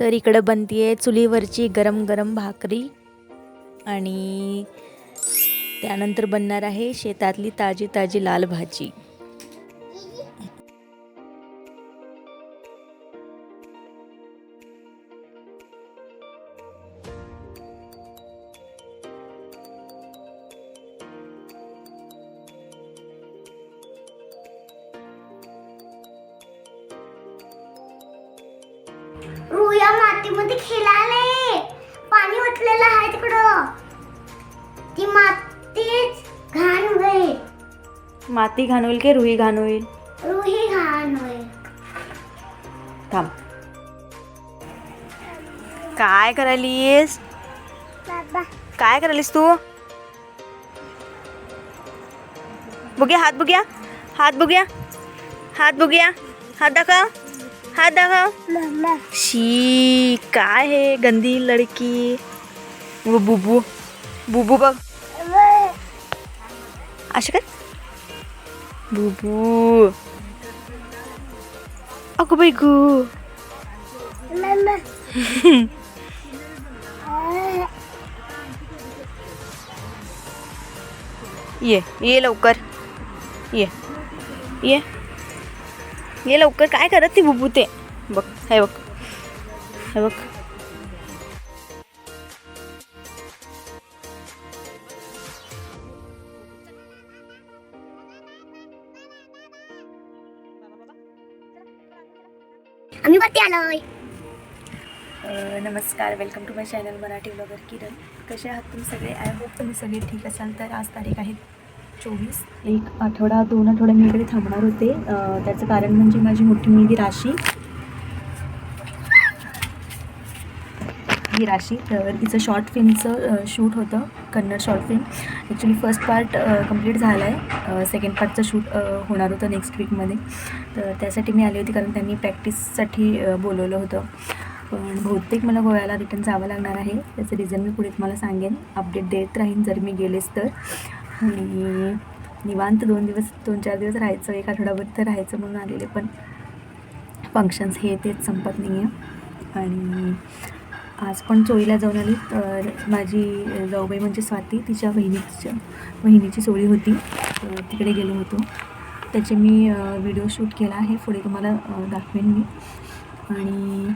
तर इकडं बनतीये चुलीवरची गरम गरम भाकरी. आणि त्यानंतर बनणार आहे शेतातली ताजी ताजी लाल भाजी. मातीमध्ये खेळाले पाणी ओतलेलं आहे तिकडं. ती मातीच घाण होईल. माती घाण होईल की रुई घाण होईल? रुही घाण होईल. थांब. काय करायलीस? काय करायलीस तू? बघूया हात बघूया. हात बघूया. हात बघूया. हात दाखव. हात दाखव मम्मा. शी काय हे गंदी लडकी. व बुबू. बुबू बघ. असे काय? बुबू. अगो बाई गू. ये ये लवकर. ये ये. ये लवकर काय करत ती बुबू ते बघ हे बघ. हे बघ. आम्ही वरती आलोय. नमस्कार. Welcome to my channel Marathi blogger Kiran. कसे आहात तुम्ही सगळे? आय होप तुम्ही सगळे ठीक असाल. तर आज तारीख आहे चोवीस. एक आठवडा दोन आठवडे मी इकडे थांबणार होते. त्याचं कारण म्हणजे माझी मोठी मुलगी राशी. ही राशी तर तिचं शॉर्ट फिल्मचं शूट होतं Kannada short film actually first part complete झाला आहे सेकंड पार्टचं शूट होणार होतं नेक्स्ट वीकमध्ये तर त्यासाठी मी आली होती कारण त्यांनी प्रॅक्टिससाठी बोलवलं होतं. पण बहुतेक मला गोव्याला रिटर्न जावं लागणार आहे. त्याचं रिझन मी पुढे तुम्हाला सांगेन. अपडेट देत राहीन जर मी गेलेच तर. आणि निवांत दोन दिवस दोन चार दिवस राहायचं एक आठवडाभर तर राहायचं म्हणून आलेले पण फंक्शन्स हे तेच संपत नाही आहे आणि आज पण चोळीला जाऊन आली तर माझी जाऊबाई म्हणजे स्वाती तिच्या बहिणीच्या बहिणीची चोळी होती. तिकडे गेलो होतो. त्याचे मी व्हिडिओ शूट केला आहे. पुढे तुम्हाला दाखवेन मी. आणि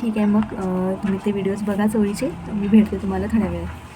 ठीक आहे मग तुम्ही ते व्हिडिओज बघा चोळीचे मी भेटते तुम्हाला थोड्या वेळात.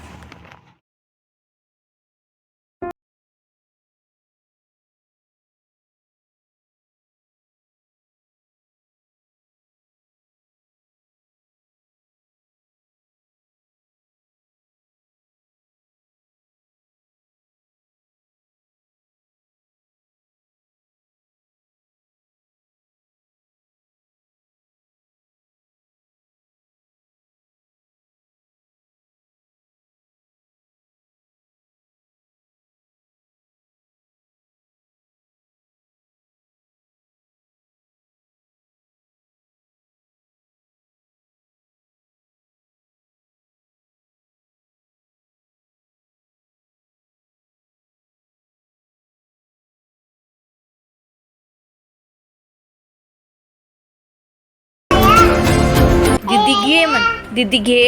दीदी घे म्हण. दीदी घे.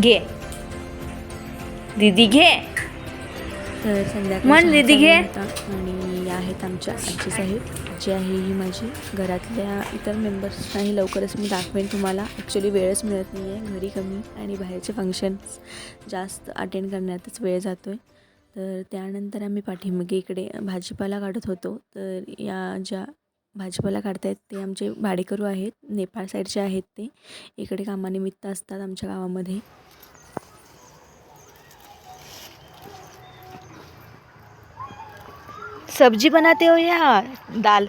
घे. दीदी घे. तर संध्याकाळी म्हण दीदी घे. आणि या आहेत आमच्या आजी साहेब. जी आहे ही माझी. घरातल्या इतर मेंबर्सनाही लवकरच मी दाखवेन तुम्हाला. ॲक्च्युली वेळच मिळत नाही आहे घरी कमी आणि बाहेरचे फंक्शन्स जास्त अटेंड करण्यातच वेळ जातो आहे तर त्यानंतर आम्ही पाठीमागे इकडे भाजीपाला काढत होतो. तर या ज्या भाजीपाला काढतायत ते आमचे भाडेकरू आहेत नेपाळ साईडचे आहेत ते. इकडे कामानिमित्त असतात आमच्या गावामध्ये. सब्जी बनाते हो या? दाल.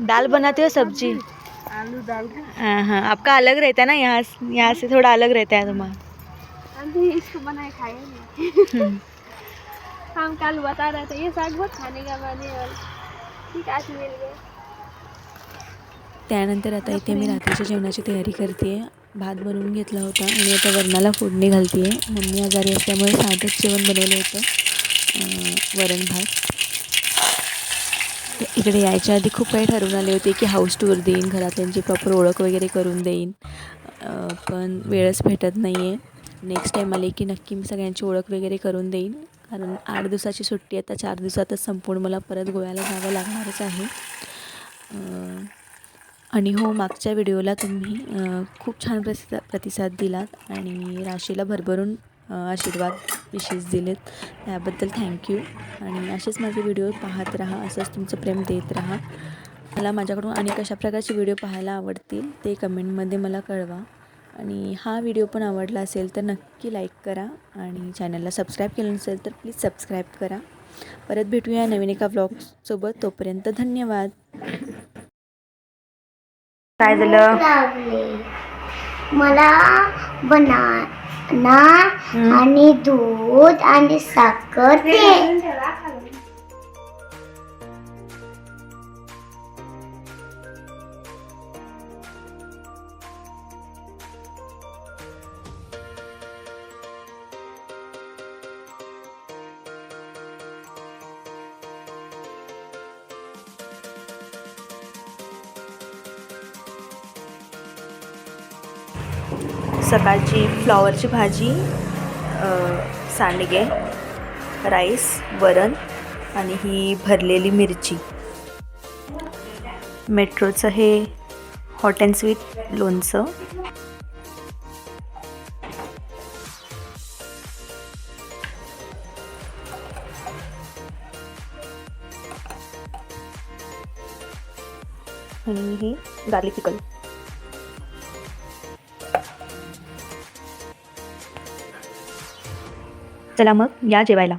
दाल बनाते हो सब्जी? आलू दाल. हाँ हाँ. आपका अलग रहता है ना यहाँ से- यहाँ से थोड़ा अलग रहता है तुम्हारा। अभी इसको बनाए खाए नहीं। हम कल बता रहे थे ये साग बहुत खाने का बने और ठीक आज मिल गए। त्यानंतर आता इथे मी रात्रीच्या जेवणाची तयारी करते. भात बनवून घेतला होता आणि आता वरणाला फोडणी घालते. आहे मम्मी आजारी असल्यामुळे साधंच जेवण बनवलं होतं. वरण भात. इकडे यायच्या आधी खूप काही ठरवून आले होते की हाऊस टूर देईन घरातल्यांची प्रॉपर ओळख वगैरे करून देईन. पण वेळच भेटत नाही आहे नेक्स्ट टाईम आले की नक्की मी सगळ्यांची ओळख वगैरे करून देईन. कारण आठ दिवसाची सुट्टी आता चार दिवसातच संपूर्ण मला परत गोव्याला जावं लागणारच आहे. आणि हो मागच्या व्हिडिओला तुम्ही खूप छान प्रतिसा प्रतिसाद दिलात आणि राशीला भरभरून आशीर्वाद विशेष दिलेत. त्याबद्दल थँक्यू आणि असेच माझे व्हिडिओ पाहत राहा असंच तुमचं प्रेम देत राहा. मला माझ्याकडून अनेक अशा प्रकारचे व्हिडिओ पाहायला आवडतील ते कमेंटमध्ये मला कळवा. आणि हा व्हिडिओ पण आवडला असेल तर नक्की लाईक करा आणि चॅनलला सबस्क्राईब केलं नसेल तर प्लीज सबस्क्राईब करा. परत भेटूया नवीन एका ब्लॉगसोबत तोपर्यंत धन्यवाद. काय झालं? मला बनाना आणि दूध आणि साखर सकाळची फ्लॉवरची भाजी सांडगे राईस वरण आणि ही भरलेली मिरची. मेट्रोचं हे हॉट अँड स्वीट लोणचं. आणि ही गार्लिक पिकल चला मग या जेवायला.